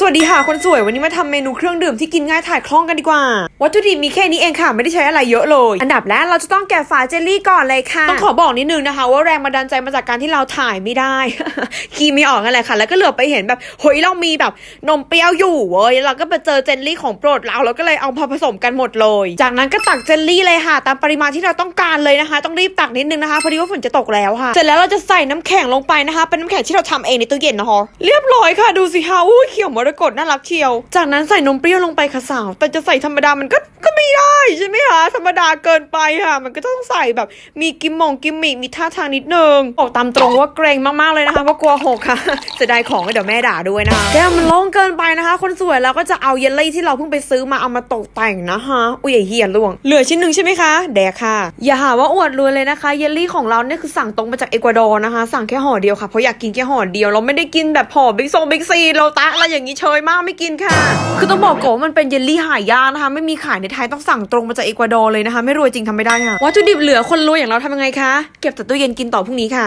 สวัสดีค่ะคนสวยวันนี้มาทำเมนูเครื่องดื่มที่กินง่ายถ่ายคล่องกันดีกว่า วัตถุดิบมีแค่นี้เองค่ะ ไม่ได้ใช้อะไรเยอะเลย อันดับแรกเราจะต้องแกะฝาเจลลี่ก่อนเลยค่ะ ต้องขอบอกนิดนึงนะคะ ว่าแรงบันดาลใจมาจากการที่เราถ่ายไม่ได้ คีไม่ออกกันแหละค่ะ แล้วก็เหลือไปเห็นแบบเฮ้ยเรามีแบบนมเปรี้ยวอยู่เว้ยเราก็ไปเจอเจลลี่ของโปรดเราเราก็เลยเอาผสมกันหมดเลย จากนั้นก็ตักเจลลี่เลยค่ะ ตามปริมาณที่เราต้องการเลยนะคะ ต้องรีบตักนิดนึงนะคะพอดีว่าฝนจะตกแล้วค่ะ เสร็จแล้วเราจะใส่น้ำแข็งลงไปนะคะ เป็นน้ำแข็งที่เราทำเองในตู้เย็นนะคะเรียบร้อยค่ะดูสิคะอุ้ยเขียวมรกตน่ารักเชียว จากนั้นใส่นมเปรี้ยวลงไปค่ะสาว แต่จะใส่ธรรมดามันก็ก็ไม่ได้ใช่ไหมคะธรรมดาเกินไปค่ะ มันก็ต้องใส่แบบมีกิมมงกิมมิกมีท่าทางนิดนึงบอกตามตรงว่าเกรงมากๆเลยนะคะเพราะกลัวหกค่ะเสียดายของเดี๋ยวแม่ด่าด้วยนะคะแก้วมันโล่งเกินไปนะคะ คนสวยแล้วก็จะเอาเยลลี่ที่เราเพิ่งไปซื้อมาเอามาตกแต่งนะคะอุ้ยเหี้ยล่วง เหลือชิ้นหนึ่งใช่ไหมคะแดกค่ะ อย่าหาว่าอวดรวยเลยนะคะ เยลลี่ของเราเนี่ยคือสั่งตรงมาจากเอกวาดอร์นะคะ สั่งแค่ห่อเดียวค่ะเพราะอยากกินแค่ห่อเดียวเราไม่ได้กินแบบห่อบิ๊กซงบิ๊กซีโลตะอะไรอย่างนี้เชยมากไม่กินค่ะ คือต้องบอกก่อนว่ามันเป็นเยลลี่หายากนะคะ ไม่มีขายในไทยต้องสั่งตรงมาจากเอกวาดอร์เลยนะคะ ไม่รวยจริงทำไม่ได้ค่ะวัตถุดิบเหลือคนรวยอย่างเราทำยังไงคะ เก็บแต่ตู้เย็นกินต่อพรุ่งนี้ค่ะ